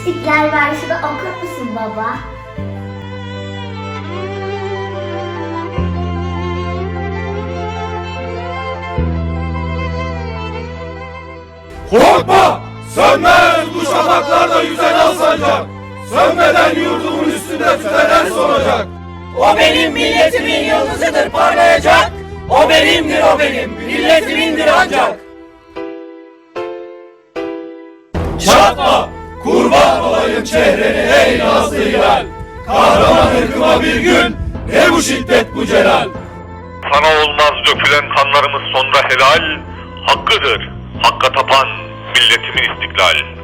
İstiklal Marşı'nı okur musun baba? Korkma! Sönmez bu şafaklarda yüzen al sancak. Sönmeden yurdumun üstünde tüten en sonacak. O benim milletimin yıldızıdır parlayacak. O benimdir o benim, milletimindir ancak. Çatma! Kurban olayım çehreni ey nazlı hilal. Kahraman ırkıma bir gün ne bu şiddet bu celal. Sana olmaz dökülen kanlarımız sonra helal, hakkıdır. Hakka tapan milletimin istiklal.